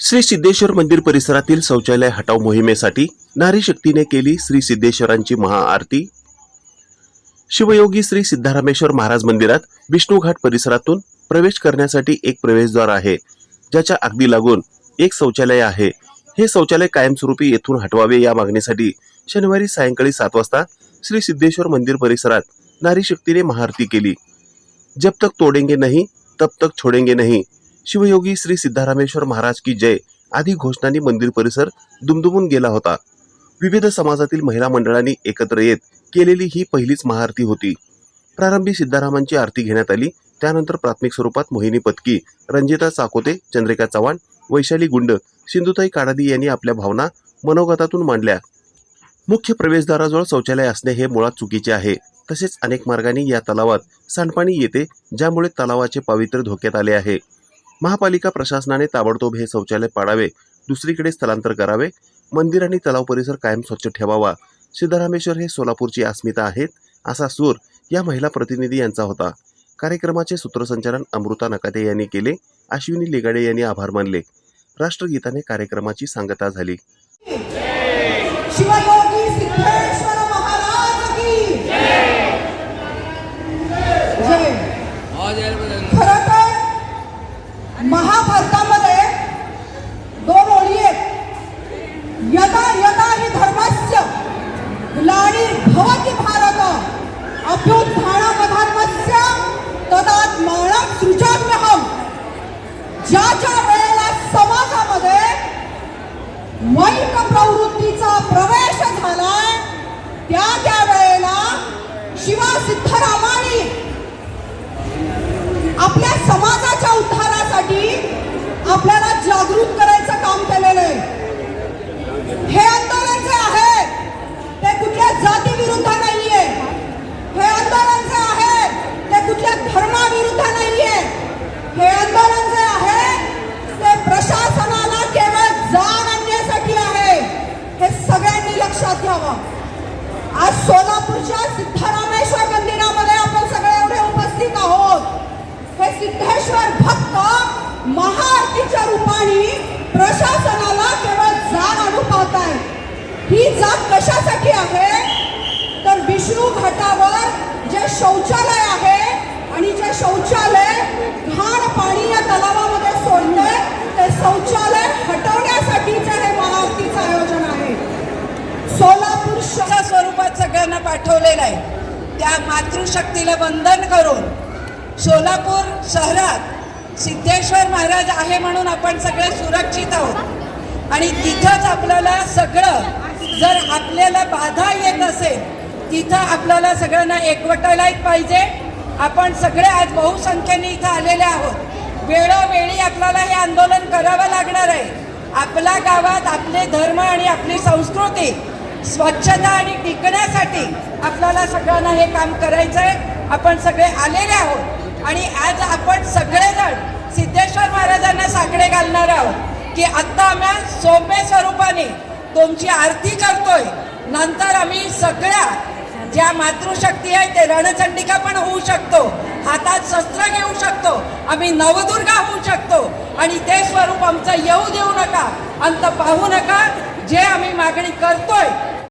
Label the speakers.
Speaker 1: श्री सिद्धेश्वर मंदिर परिसरातील शौचालय हटाव मोहिमेसाठी नारी शक्तीने केली श्री सिद्धेश्वरांची महाआरती. शिवयोगी श्री सिद्धारामेश्वर महाराज मंदिरात विष्णूघाट परिसरातून प्रवेश करण्यासाठी एक प्रवेशद्वार आहे ज्याच्या अगदी लागून एक शौचालय आहे. हे शौचालय कायमस्वरूपी येथून हटवावे या मागणीसाठी शनिवारी सायंकाळी सात वाजता श्री सिद्धेश्वर मंदिर परिसरात नारी शक्तीने महाआरती केली. जब तक तोडेंगे नाही तब तक छोडेंगे नाही शिवयोगी श्री सिद्धारामेश्वर महाराज की जय आदी घोषणांनी मंदिर परिसर दुमदुमून गेला होता. विविध समाजातील महिला मंडळांनी एकत्र येत केलेली ही पहिलीच महाआरती होती. प्रारंभी सिद्धारामांची आरती घेण्यात आली. त्यानंतर प्राथमिक स्वरूपात मोहिनी पत्की रंजिता चाकोते चंद्रिका चव्हाण वैशाली गुंड सिंधुताई काडादी यांनी आपल्या भावना मनोगतातून मांडल्या. मुख्य प्रवेशद्वाराजवळ शौचालय असणे हे मुळात चुकीचे आहे. तसेच अनेक मार्गांनी या तलावात सांडपाणी येते ज्यामुळे तलावाचे पावित्र्य धोक्यात आले आहे. महापालिका प्रशासनाने ताबडतोब हे शौचालय पाडावे दुसरीकडे स्थलांतर करावे मंदिर आणि तलाव परिसर कायम स्वच्छ ठेवावा. सिद्धरामेश्वर हे सोलापूरची अस्मिता आहेत असा सूर या महिला प्रतिनिधी यांचा होता. कार्यक्रमाचे सूत्रसंचालन अमृता नकाते यांनी केले अश्विनी लेगाडे यांनी आभार मानले. राष्ट्रगीताने कार्यक्रमाची सांगता झाली.
Speaker 2: शिवयोगी सिद्धेश्वर महाराज महाभारतामध्ये दोन ओळी आहेत. यदा यदा हि धर्मस्य ग्लानिर्भवति भारत अभ्युत्थानमधर्मस्य तदात्मानं सृजाम्यहम्. ज्या ज्या वेळेला समाजामध्ये वैक प्रवृत्तीचा प्रवेश झाला त्या त्या वेळेला शिवा सिद्धरामानी आपल्या समाजाच्या उद्धार आपल्याला जागृत करायचं काम केलेलं आहे हे आंदोलन जे आहे ते कुठल्या जाती विरुद्ध नाहीये हे आंदोलन जे आहे ते कुठल्या धर्माविरुद्ध नाहीये हे आंदोलन जे आहे ते प्रशासनाला केवळ जाग आणण्यासाठी आहे हे सगळ्यांनी लक्षात घ्यावं आज सोलापूरच्या सिद्धरामेश्वर मंदिरामध्ये आपण सगळे एवढे उपस्थित आहोत हे सिद्धेश्वर भक्त महाआरतीच्या रूपाने प्रशासनाला केवळ जाग आणू पाहत आहेत ही जात कशासाठी आहे? तर विष्णू घाटावर जे शौचालय आहे आणि जे शौचालय घाण पाणी या तलावामध्ये सोडले ते शौचालय हटवण्यासाठीचे हे महाआरतीचं आयोजन आहे. सोलापूर शहर
Speaker 3: स्वरूपात सगळ्यांना पाठवलेलं आहे. त्या मातृशक्तीला वंदन करून सोलापूर शहरात सिद्धेश्वर महाराज आहे म्हणून आपण सगळे सुरक्षित आहोत. आणि तिथंच आपल्याला सगळं जर आपल्याला बाधा येत असेल तिथं आपल्याला सगळ्यांना एकवटायलाच पाहिजे. आपण सगळे आज बहुसंख्येने इथं आलेले आहोत. वेळोवेळी आपल्याला हे आंदोलन करावं लागणार आहे. आपल्या गावात आपले धर्म आणि आपली संस्कृती स्वच्छता आणि टिकण्यासाठी आपल्याला सगळ्यांना हे काम करायचं आहे आपण सगळे आलेले आहोत आणि आज आपण सगळेजण सिद्धेश्वर महाराजांना साकडे घालणार आहोत की आत्ता आम्ही सोप्या स्वरूपाने तुमची आरती करतोय. नंतर आम्ही सगळ्या ज्या मातृशक्ती आहे ते रणचंडिका पण होऊ शकतो. हातात शस्त्र घेऊ शकतो. आम्ही नवदुर्गा होऊ शकतो. आणि ते स्वरूप आमचं येऊ देऊ नका. अंत पाहू नका. जे आम्ही मागणी करतोय